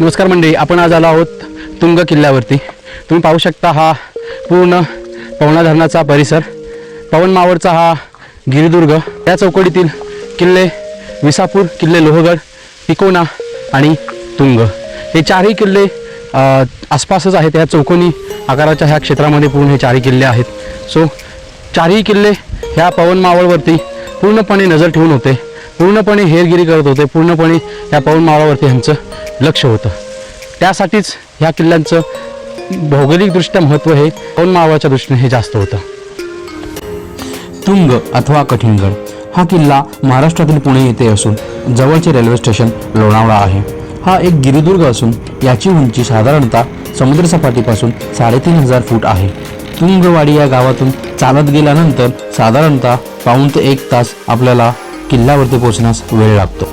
नमस्कार मंडळी आपण आज आलो आहोत तुंग किल्ल्यावरती. तुम्ही पाहू शकता हा पूर्ण पवना धरणाचा परिसर. पवन मावळचा हा गिरिदुर्ग. या चौकडीतील किल्ले विसापूर किल्ले लोहगड तिकोना आणि तुंग. हे चारही किल्ले आसपासच आहेत. या चौकोनी आकाराच्या ह्या क्षेत्रामध्ये पूर्ण हे चारही किल्ले आहेत. सो चारही किल्ले ह्या पवन मावळवरती पूर्णपणे नजर ठेवून होते. पूर्णपणे हेरगिरी करत होते. पूर्णपणे या पवनमाळावरती ह्यांचं लक्ष होतं. त्यासाठीच ह्या किल्ल्यांचं भौगोलिकदृष्ट्या महत्त्व हे पवन दृष्टीने हे जास्त होतं. तुंग अथवा कठीणगड हा किल्ला महाराष्ट्रातील पुणे येथे असून जवळचे रेल्वे स्टेशन लोणावळा आहे. हा एक गिरिदुर्ग असून याची उंची साधारणतः समुद्रसपाटीपासून साडेतीन हजार फूट आहे. तुंगवाडी या गावातून चालत गेल्यानंतर साधारणतः पाऊण ते एक तास आपल्याला किल्ल्यावरती पोहोचण्यास वेळ लागतो.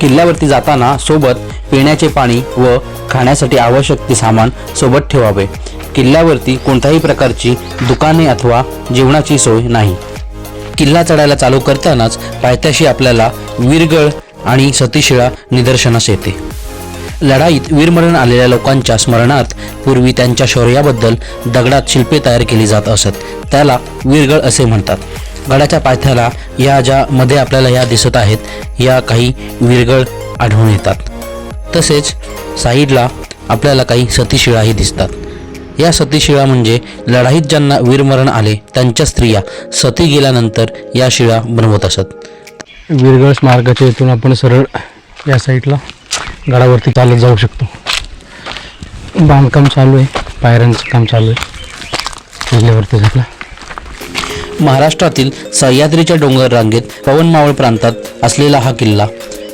किल्ल्यावरती जाताना सोबत पिण्याचे पाणी व खाण्यासाठी आवश्यक ते सामान सोबत ठेवावे. किल्ल्यावरती कोणत्याही प्रकारची दुकाने अथवा जेवणाची सोय नाही. किल्ला चढायला चालू करतानाच पायथ्याशी आपल्याला वीरगळ आणि सतीशिळा निदर्शनास येते. लढाईत वीरमरण आलेल्या लोकांच्या स्मरणार्थ पूर्वी त्यांच्या शौर्याबद्दल दगडात शिल्पे तयार केली जात असत. त्याला वीरगळ असे म्हणतात. गडाच्या पायथ्याला या ज्या मध्ये आपल्याला या दिसत आहेत या काही विरगळ आढळून येतात. तसेच साईडला आपल्याला काही सतीशिळाही दिसतात. या सतीशिळा म्हणजे लढाईत ज्यांना वीरमरण आले त्यांच्या स्त्रिया सती गेल्यानंतर या शिळा बनवत असत. वीरगळ स्मारकाच्या इथून आपण सरळ या साईडला गडावरती चालत जाऊ शकतो. बांधकाम चालू आहे पायऱ्यांचं काम चालू आहे. किल्ल्यावरती महाराष्ट्रातील सह्याद्रीच्या डोंगर रांगेत पवन मावळ प्रांतात असलेला हा किल्ला.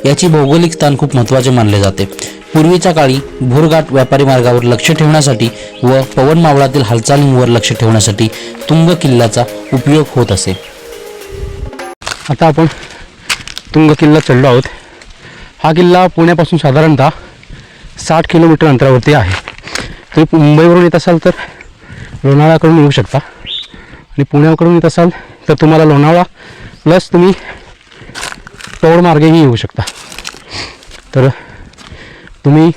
याची भौगोलिक स्थान खूप महत्त्वाचे मानले जाते. पूर्वीच्या काळी भोरघाट व्यापारी मार्गावर लक्ष ठेवण्यासाठी व पवन मावळातील हालचालींवर लक्ष ठेवण्यासाठी तुंग किल्ल्याचा उपयोग होत असे. आता आपण तुंग किल्ला चढलो आहोत. हा किल्ला पुण्यापासून साधारणतः साठ किलोमीटर अंतरावरती आहे. तुम्ही मुंबईवरून येत असाल तर लोणावळ्याकडून येऊ शकता. आणि पुण्याकडून येत असाल तर तुम्हाला लोणावळा प्लस तुम्ही पौड मार्गेही येऊ शकता. तर तुम्ही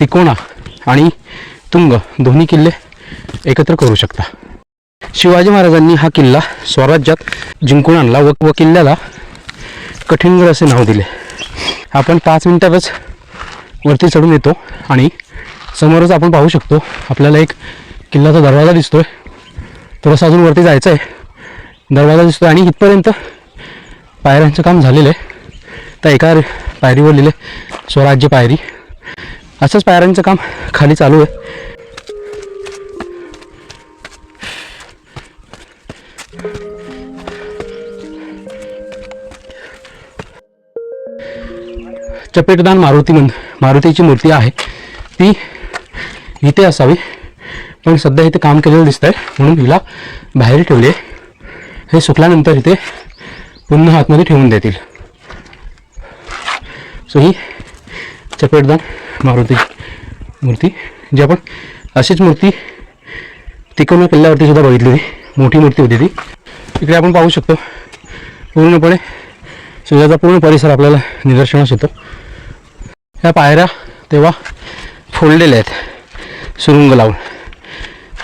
तिकोणा आणि तुंग दोन्ही किल्ले एकत्र करू शकता. शिवाजी महाराजांनी हा किल्ला स्वराज्यात जिंकून आणला व व किल्ल्याला कठीणगड असे नाव दिले आपण पाच मिनिटातच वरती चढून येतो आणि समोरच आपण पाहू शकतो आपल्याला एक किल्ल्याचा दरवाजा दिसतोय. थोडंसं अजून वरती जायचं आहे दरवाजा दिसतो आणि इथपर्यंत पायऱ्यांचं काम झालेलं आहे. त्या एका पायरीवर लिहिले स्वराज्य पायरी. असंच पायऱ्यांचं काम खाली चालू आहे. चपेटदान मारुती मंद मारुतीची मूर्ती आहे. ती इथे असावी. पण सध्या इथे काम केलेलं दिसतंय म्हणून हिला बाहेर ठेवले. हे सुकल्यानंतर इथे पुन्हा आतमध्ये ठेवून देतील. सो ही चपेटदान मारुती मूर्ती जी आपण अशीच मूर्ती तिकोना किल्ल्यावरती सुद्धा बघितली होती. मोठी मूर्ती होती ती. इकडे आपण पाहू शकतो पूर्णपणे सूर्याचा पूर्ण परिसर आपल्याला निदर्शनास येतो. ह्या पायऱ्या तेव्हा फोडलेल्या आहेत सुरुंग लावून.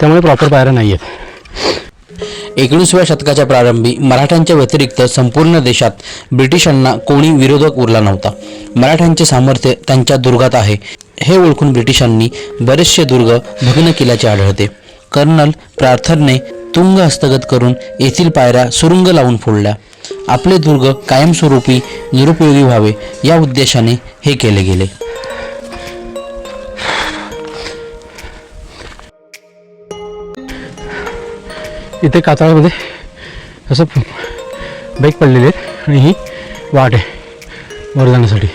त्यामुळे प्रॉपर पायऱ्या नाही आहेत एकोणीसव्या शतकाच्या प्रारंभी मराठ्यांच्या व्यतिरिक्त संपूर्ण देशात ब्रिटिशांना कोणी विरोधक उरला नव्हता. मराठ्यांचे सामर्थ्य त्यांच्या दुर्गात आहे. हे ओळखून ब्रिटिशांनी बरेचसे दुर्ग भग्न केल्याचे आढळते. कर्नल प्रार्थरने तुंग हस्तगत करून येथील पायऱ्या सुरुंग लावून फोडल्या. आपले दुर्ग कायमस्वरूपी निरुपयोगी व्हावे या उद्देशाने हे केले गेले. इथे कातळामध्ये असं बाईक पडलेले आहेत आणि ही वाट आहे वर जाण्यासाठी.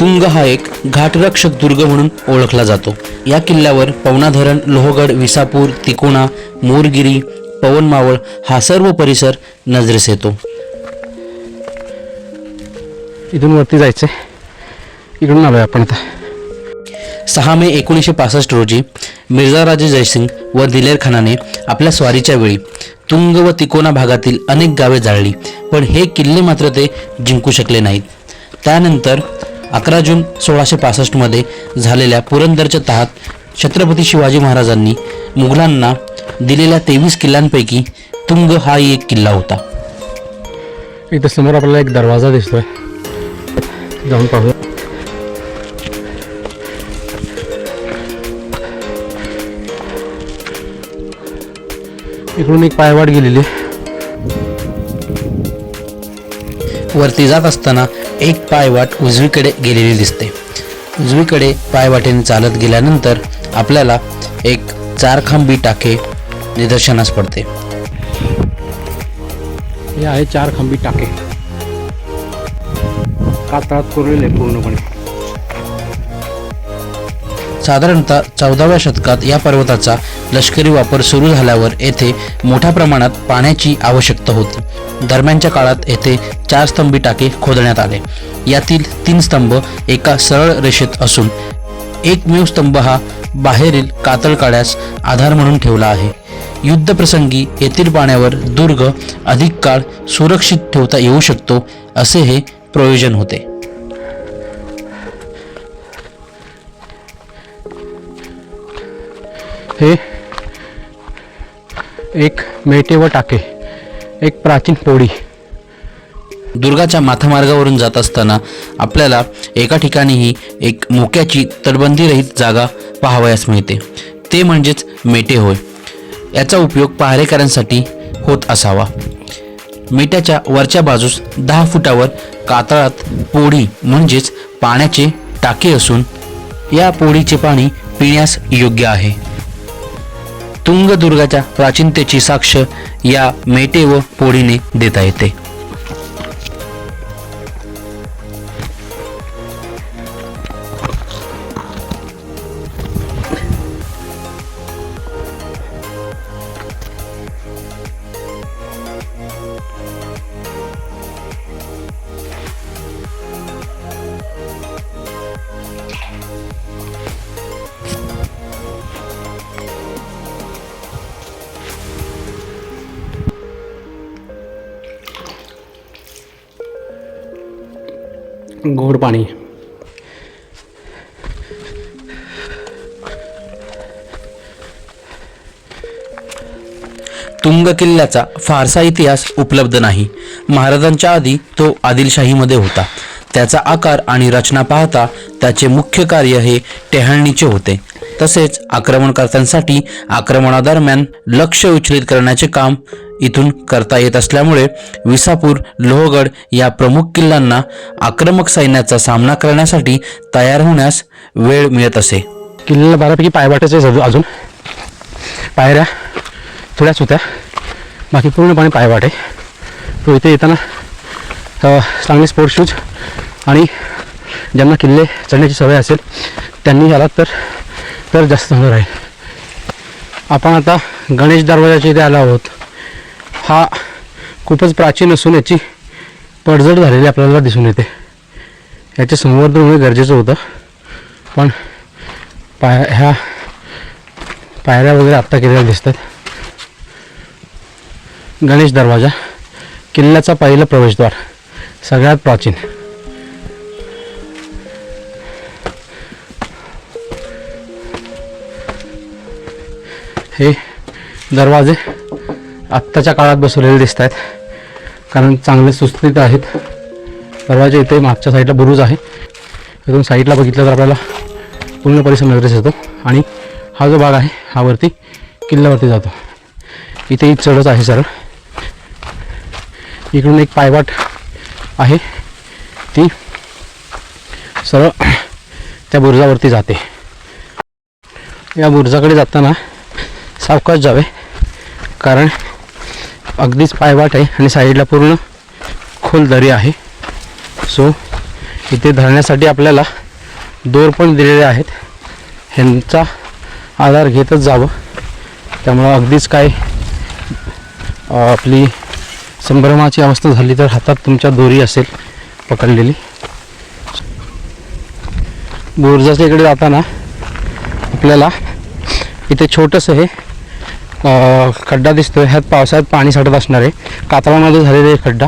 तुंग हा एक घाटरक्षक दुर्ग म्हणून ओळखला जातो. या किल्ल्यावर पवना धरण लोहगड विसापूर तिकोणा मोरगिरी पवन मावळ हा सर्व परिसर नजरेस येतो. इथून वरती जायचं आहे इकडून आलो आहे आपण आता. सहा मे एकोणीसशे पासष्ट रोजी मिर्झाराजे जयसिंग व दिलेर खानाने आपल्या स्वारीच्या वेळी तुंग व तिकोना भागातील अनेक गावे जाळली पण हे किल्ले मात्र ते जिंकू शकले नाहीत. त्यानंतर अकरा जून सोळाशे पासष्टमध्ये झालेल्या पुरंदरच्या तहात छत्रपती शिवाजी महाराजांनी मुघलांना दिलेल्या तेवीस किल्ल्यांपैकी तुंग हाही एक किल्ला होता. इथं समोर आपल्याला एक दरवाजा दिसतोय. जाऊन पाहूया. इकडून एक पायवाट गेलेली. वरती जात असताना एक पायवाट उजवीकडे गेलेली दिसते. उजवीकडे पायवाटेने चालत गेल्यानंतर आपल्याला एक चार खांबी टाके निदर्शनास पडते. हे आहे चार खांबी टाके. कातळात कोरलेले पूर्णपणे. साधारणतः चौदाव्या शतकात या पर्वताचा लष्करी वापर सुरू झाल्यावर येथे मोठ्या प्रमाणात पाण्याची आवश्यकता होती. दरम्यानच्या काळात येथे चार स्तंभी टाके खोदण्यात आले. यातील तीन स्तंभ एका सरळ रेषेत असून एकमेव स्तंभ हा बाहेरील कातळ काळ्यास आधार म्हणून ठेवला आहे. युद्धप्रसंगी येथील पाण्यावर दुर्ग अधिक काळ सुरक्षित ठेवता येऊ शकतो असे हे प्रयोजन होते. हे एक मेटे व टाके एक प्राचीन पोळी दुर्गाच्या माथामार्गावरून जात असताना आपल्याला एका ठिकाणीही एक मोक्याची तटबंदीरहित जागा पाहावयास मिळते. ते म्हणजेच मेटे होय. याचा उपयोग पहारेकऱ्यांसाठी होत असावा. मेट्याच्या वरच्या बाजूस दहा फुटावर कातळात पोळी म्हणजेच पाण्याचे टाके असून या पोळीचे पाणी पिण्यास योग्य आहे. तुंगदुर्गाच्या प्राचीनतेची साक्ष या मेटे व पोळीने देता येते. तुंग किल्ल्याचा फारसा इतिहास उपलब्ध नाही. महाराजांच्या आधी तो आदिलशाहीमध्ये होता. त्याचा आकार आणि रचना पाहता त्याचे मुख्य कार्य हे टेहळणीचे होते. तसेच आक्रमणकर्त्यांसाठी आक्रमणादरम्यान लक्ष विचलित करण्याचे काम इथून करता येत असल्यामुळे विसापूर लोहगड या प्रमुख किल्ल्यांना आक्रमक सैन्याचा सामना करण्यासाठी तयार होण्यास वेळ मिळत असे. किल्ल्याला बऱ्यापैकी पायवाटेच अजून- अजून. पायऱ्या. थोड्याच होत्या. बाकी पूर्णपणे पायवाट आहे. तो इथे येताना चांगले स्पोर्ट शूज आणि ज्यांना किल्ले चढण्याची सवय असेल त्यांनी आलात तर तर जास्त चांगलं राहील. आपण आता गणेश दरवाजाच्या इथे आलो आहोत. हा खूपच प्राचीन असून याची पडझड झालेली आपल्याला दिसून येते. याचे संवर्धन होणे गरजेचं होतं. पण पाय ह्या पायऱ्या वगैरे आत्ता केलेल्या दिसतात गणेश दरवाजा किल्ल्याचा पहिलं प्रवेशद्वार सगळ्यात प्राचीन. हे दरवाजे आत्ताच्या काळात बसवलेले दिसत आहेत कारण चांगले सुस्थित आहेत. दरवाजे इथे मागच्या साईडला बुरुज आहे. इथून साईडला बघितलं तर आपल्याला पूर्ण परिसर नगरीस येतो आणि हा जो भाग आहे हा वरती किल्ल्यावरती जातो. इथे ही चढच आहे सरळ. इकडून एक पायवाट आहे. ती सरळ त्या बुरुजावरती जाते. या बुरुजाकडे जाताना सावकाश जावे कारण अगदीच पायवाट आहे आणि साईडला पूर्ण खोल दरी आहे. सो इथे धरण्यासाठी आपल्याला दोर पण दिलेले आहेत. ह्यांचा आधार घेतच जावं. त्यामुळं अगदीच काय आपली संभ्रमाची अवस्था झाली तर हातात तुमच्या दोरी असेल पकडलेली. बोरजाच्या इकडे जाताना आपल्याला इथे छोटंसं हे खड्डा दिसतोय. ह्यात पावसाळ्यात पाणी साठत असणार आहे. कातळामध्ये झालेला आहे खड्डा.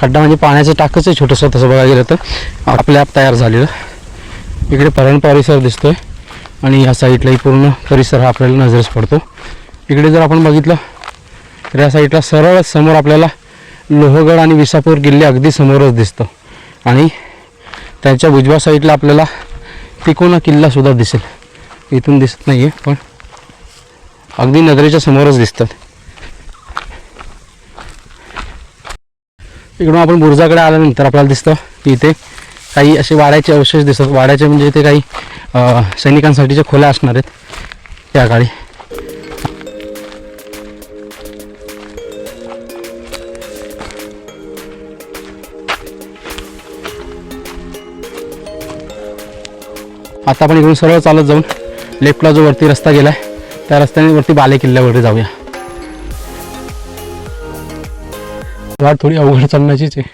खड्डा म्हणजे पाण्याचं टाकच आहे छोटंसं तसं बघायला गेलं तर. आपल्या आप तयार झालेलं. इकडे परण परिसर दिसतोय आणि या साईडलाही पूर्ण परिसर हा आपल्याला नजरेस पडतो. इकडे जर आपण बघितलं तर या साईडला सरळ समोर आपल्याला लोहगड आणि विसापूर किल्ले अगदी समोरच दिसतं. आणि त्याच्या उजव्या साईडला आपल्याला तिकोना किल्लासुद्धा दिसेल. इथून दिसत नाही आहे पण अगदी नजरेच्या समोरच दिसतात. इकडून आपण बुर्जाकडे आल्यानंतर आपल्याला दिसतं की इथे काही असे वाड्याचे अवशेष दिसतात. वाड्याचे म्हणजे इथे काही सैनिकांसाठीच्या खोल्या असणार आहेत. त्या काळी आता आपण इकडून सरळ चालत जाऊन लेफ्टला जो वरती रस्ता गेलाय त्या रस्त्याने वरती बाले किल्ल्यावरती जाऊया. वाट थोडी अवघड चालण्याचीच आहे.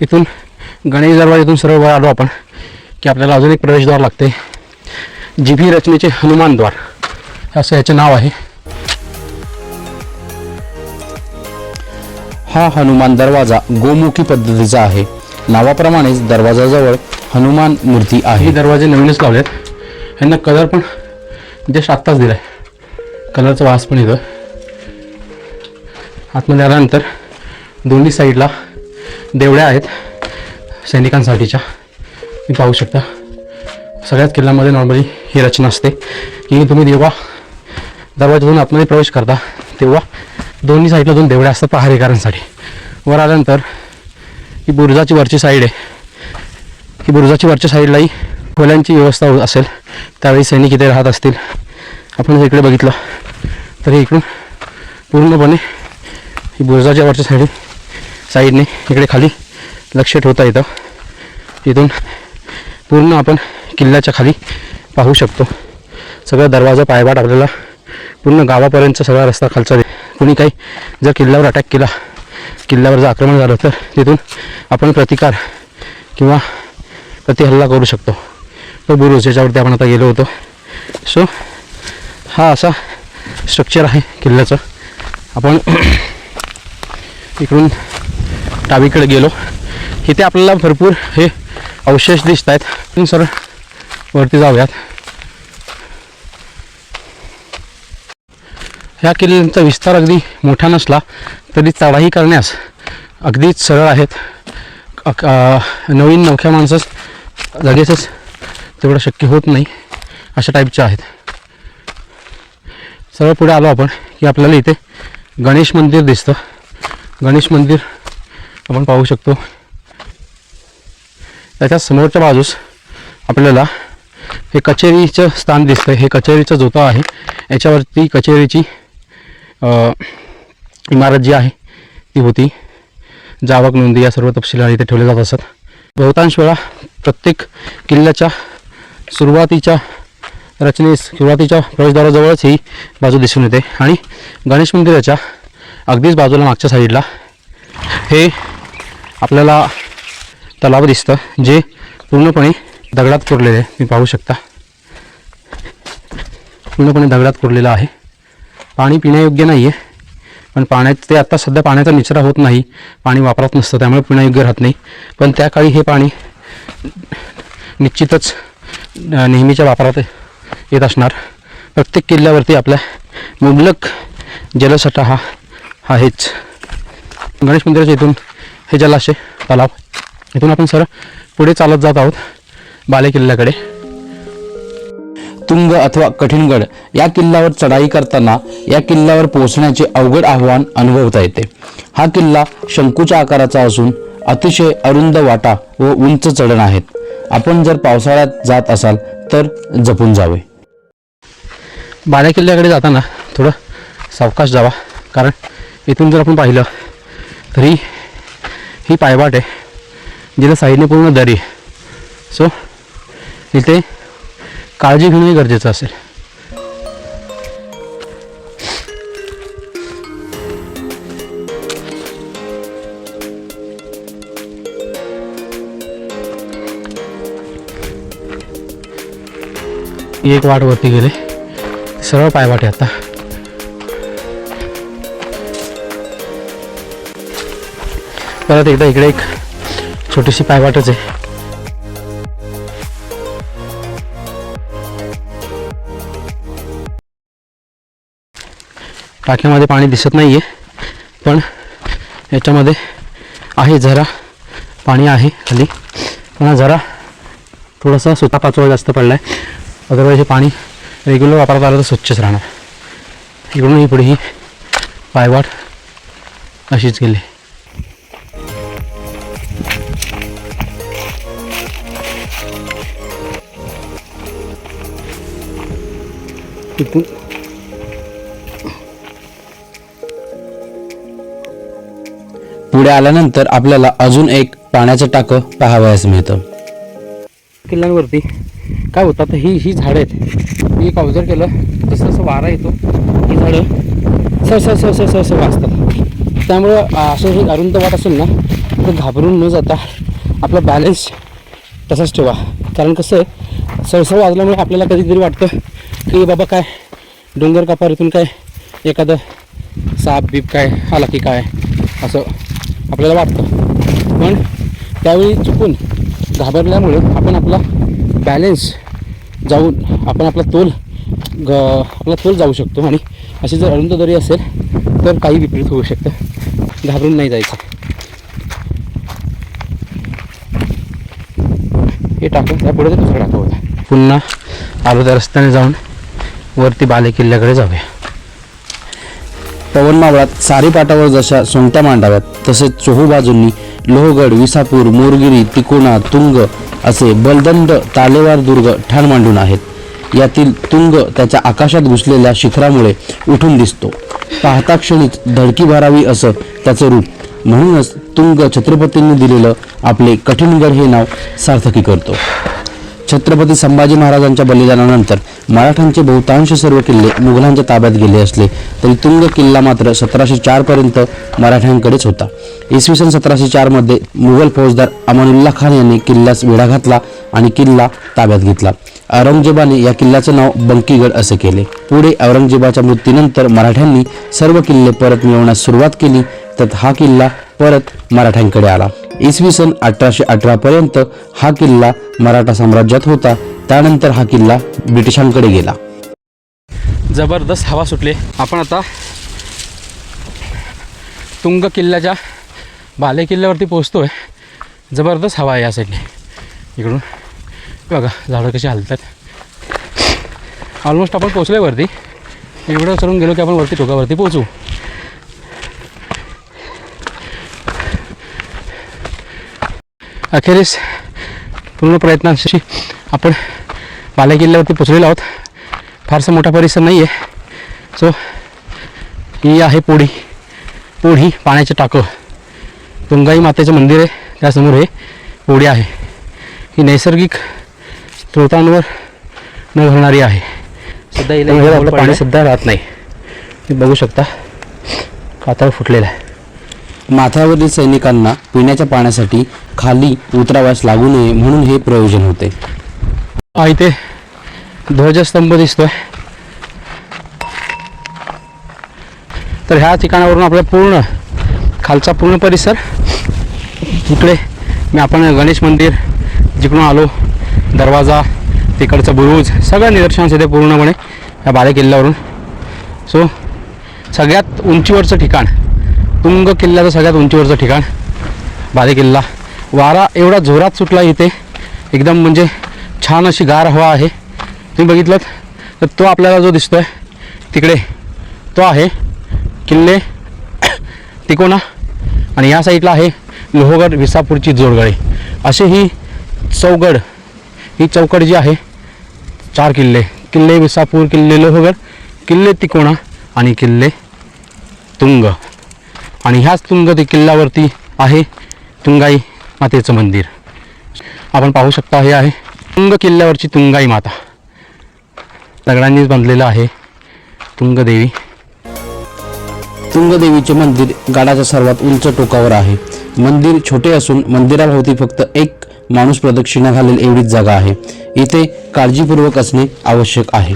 इथून गणेश दरबार इथून सरळ आलो आपण की आपल्याला अजून एक प्रवेशद्वार लागते जिभी रचनेचे हनुमान द्वार. असं याचे नाव आहे. हा हनुमान दरवाजा गोमुखी पद्धतीचा आहे. नावाप्रमाणेच दरवाजाजवळ हनुमान मूर्ती आहे. दरवाजे नवीनच लावलेत. ह्यांना कलर पण जस्ट आत्ताच दिलाय. कलरचा वास पण येतो आतमध्ये आल्यानंतर दोन्ही साईडला देवड्या आहेत. सैनिकांसाठीच्या. तुम्ही पाहू शकता. सगळ्याच किल्ल्यामध्ये नॉर्मली ही रचना असते. की तुम्ही जेव्हा दरवाजातून आतमध्ये प्रवेश करता तेव्हा दोन्ही साईडला दोन देवड्या असतात पहारेकरांसाठी. वर आल्यानंतर ही बुरुजाची वरची साईड आहे. ही बुरुजाची वरच्या साईडलाही खोल्यांची व्यवस्था असेल. त्यावेळी सैनिक इथे राहत असतील. आपण जर इकडे बघितलं तर इकडून पूर्णपणे ही बुरुजाच्या वरच्या साईड साईडने इकडे खाली लक्ष ठेवता येतं. इथून पूर्ण आपण किल्ल्याच्या खाली पाहू शकतो. सगळा दरवाजा पायवाट आपल्याला पूर्ण गावापर्यंतचा सगळा रस्ता खालचा दे कुणी काही जर किल्ल्यावर अटॅक केला किल्ल्यावर जर आक्रमण झालं तर तिथून आपण प्रतिकार किंवा प्रतिहल्ला करू शकतो. तो बुरुज याच्यावरती आपण आता गेलो होतो. सो हा असा स्ट्रक्चर आहे किल्ल्याचं. आपण इकडून डावीकडे गेलो. इथे आपल्याला भरपूर हे अवशेष दिसत आहेत सर वरती जाऊयात. ह्या किल्ल्यांचा विस्तार अगदी मोठा नसला तरी चढाई करण्यास अगदीच सरळ आहेत. नवीन नवख्या माणसास लगेचच तेवढं शक्य होत नाही अशा टाईपच्या आहेत. सरळ पुढे आलो आपण की आपल्याला इथे गणेश मंदिर दिसतं. गणेश मंदिर आपण पाहू शकतो. त्याच्या समोरच्या बाजूस आपल्याला हे कचेरीचं स्थान दिसतं हे कचेरीचं जोता आहे. याच्यावरती कचेरीची इमारत जी आहे ती होती. जावक नोंदी या सर्व तपशिला इथे ठेवले जात असत. बहुतांश वेळा प्रत्येक किल्ल्याच्या सुरुवातीच्या रचनेस सुरुवातीच्या प्रवेशद्वाराजवळच ही बाजू दिसून येते. आणि गणेश मंदिराच्या अगदीच बाजूला मागच्या साईडला हे आपल्याला तलाव दिसतं जे पूर्णपणे दगडात कोरलेले आहे. तुम्ही पाहू शकता. पूर्णपणे दगडात कोरलेलं आहे. पाणी पिण्यायोग्य नाही आहे पण पाण्यात ते आत्ता सध्या पाण्याचा निचरा होत नाही. पाणी वापरात नसतं. त्यामुळे पिण्यायोग्य राहत नाही. पण त्या काळी हे पाणी निश्चितच नेहमीच्या वापरात येत असणार. प्रत्येक किल्ल्यावरती आपल्या मुबलक जलसाठा हा आहेच. गणेश मंदिराच्या इथून हे जलाशय तलाव इथून आपण सर पुढे चालत जात आहोत. बाले किल्ल्याकडे तुंग अथवा कठीणगड या किल्ल्यावर चढाई करताना या किल्ल्यावर पोहोचण्याचे अवघड आव्हान अनुभवता येते. हा किल्ला शंकूच्या आकाराचा असून अतिशय अरुंद वाटा व उंच चढण आहेत. आपण जर पावसाळ्यात जात असाल तर जपून जावे. बाल्या किल्ल्याकडे जाताना थोडं सावकाश जावा. कारण इथून जर आपण पाहिलं तरी ही पायवाट आहे जिला साईडने पूर्ण दरी सो इथे काळजी घेणंही गरजेचं असेल. एक वाट वरती गेले. सरळ पायवाट आहे आता. परत एकदा इकडे एक छोटीशी पायवाटच आहे. टाक्यामध्ये पाणी दिसत नाही आहे पण याच्यामध्ये आहे जरा पाणी आहे खाली. पण जरा थोडासा सुता पाचोळा जास्त पडला आहे अदरवाईज हे पाणी रेग्युलर वापरत आलं तर स्वच्छच राहणार. इकडून ही पुढे ही पायवाट अशीच गेली. इथून पुढे आल्यानंतर आपल्याला अजून एक पाण्याचं टाकं पाहावयास मिळतं. किल्ल्यांवरती. काय होतं आता ही ही झाडं आहेत. मी एक ऑब्झर्व केलं जसं जसं वारा येतो ही झाडं सर सर सर वाचतात. वाजतात त्यामुळं असं हे अरुंद वाट असेल ना तर घाबरून न जाता आपला बॅलन्स तसाच ठेवा. कारण कसं आहे सळसळ वाजल्यामुळे आपल्याला कधीतरी वाटतं की बाबा काय डोंगर कापारीतून काय एखादं साप बीप काय आला की काय असं. आपल्याला वाटतं. पण त्यावेळी चुकून घाबरल्यामुळे आपण आपला बॅलेन्स जाऊन आपण आपला तोल ग आपला तोल जाऊ शकतो. आणि अशी जर अरुंद दरी असेल तर काही विपरीत होऊ शकतं. घाबरून नाही जायचं. हे टाकून त्यापुढे ते दुसरं टाकू पुन्हा आलो त्या रस्त्याने जाऊन वरती बाले किल्ल्याकडे जाऊया. पवन मावळात सारी जशा सोंगट्या मांडाव्यात तसेच चोहू बाजूंनी लोहगड विसापूर मोरगिरी तिकोणा तुंग असे बलदंड तालेवार दुर्ग ठाण मांडून आहेत. यातील तुंग त्याच्या आकाशात घुसलेल्या शिखरामुळे उठून दिसतो. पाहता क्षणीच धडकी भरावी असं त्याचं रूप. म्हणूनच तुंग छत्रपतींनी दिलेलं आपले कठीणगड हे नाव सार्थकी करतो. छत्रपती संभाजी महाराजांच्या बलिदानानंतर मराठ्यांचे बहुतांश सर्व किल्ले मुघलांच्या ताब्यात गेले असले तरी तुंग किल्ला मात्र सतराशे चारपर्यंत मराठ्यांकडेच होता. इसवी सन सतराशे चारमध्ये मुघल फौजदार अमानुल्ला खान यांनी किल्ल्यास वेढा घातला आणि किल्ला ताब्यात घेतला. औरंगजेबाने या किल्ल्याचं नाव बंकीगड असे केले. पुढे औरंगजेबाच्या मृत्यूनंतर मराठ्यांनी सर्व किल्ले परत मिळवण्यास सुरुवात केली. तर हा किल्ला परत मराठ्यांकडे आला. इसवी सन अठराशे अठरा पर्यंत हा किल्ला मराठा साम्राज्यात होता. त्यानंतर हा किल्ला ब्रिटिशांकडे गेला. जबरदस्त हवा सुटली. आपण आता तुंग किल्ल्याच्या बाले किल्ल्यावरती पोचतो आहे जबरदस्त हवा आहे या साईडने इकडून. बघा झाडं कशी हलतात. ऑलमोस्ट आपण पोचलो आहे वरती. एवढं करून गेलो की आपण वरती टोकावरती पोचू अखेरीस पूर्ण प्रयत्नांशी आपण बाले किल्ल्यावरती पोचलेलो आहोत. फारसा मोठा परिसर नाही आहे सो ही आहे पोढी पोढी पाण्याचं टाकं. तुंगाई मातेचं मंदिर आहे. त्यासमोर हे पोढी आहे. ही नैसर्गिक स्रोतांवर न भरणारी आहे. सध्या पाणी सध्या राहत नाही. तुम्ही बघू शकता. कातळ फुटलेलं आहे. माथ्यावरील सैनिकांना पिण्याच्या पाण्यासाठी खाली उतरावयास लागू नये म्हणून हे प्रयोजन होते. हा इथे ध्वजस्तंभ दिसतोय. तर ह्या ठिकाणावरून आपला पूर्ण खालचा पूर्ण परिसर. इकडे मी आपण गणेश मंदिर जिकडून आलो दरवाजा तिकडचं बुरुज सगळं निदर्शनास येते पूर्णपणे या बाले किल्ल्यावरून. सो सगळ्यात उंचीवरचं ठिकाण तुंग किल्ल्याचं सगळ्यात उंचीवरचं ठिकाण. बाले किल्ला. वारा एवढा जोरात सुटला इथे. एकदम म्हणजे छान अशी गार हवा आहे. तुम्ही बघितलं तर तो आपल्याला जो दिसतोय तिकडे तो आहे किल्ले तिकोना. आणि या साईडला आहे लोहगड विसापूरची जोडगळे. असे ही चौगड ही चौकड जी आहे चार किल्ले. किल्ले विसापूर किल्ले लोहगड किल्ले तिकोणा आणि किल्ले तुंग. आणि ह्याच तुंग ते किल्ल्यावरती आहे तुंगाई मातेचं मंदिर. आपण पाहू शकता हे आहे तुंग किल्ल्यावरची तुंगाई माता. दगडांनीच बांधलेलं आहे तुंगदेवी. तुंगदेवीचे मंदिर गडाच्या सर्वात उंच टोकावर आहे. मंदिर छोटे असून मंदिराभोवती फक्त एक माणूस प्रदक्षिणा घालेल एवढीच जागा आहे. इथे काळजीपूर्वक असणे आवश्यक आहे.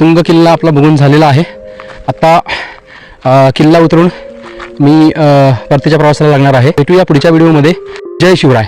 तुंग किल्ला आपला बघून झालेला आहे. आता किल्ला उतरून मी परतीच्या प्रवासाला लागणार आहे. भेटूया पुढच्या व्हिडिओमध्ये. जय शिवराय.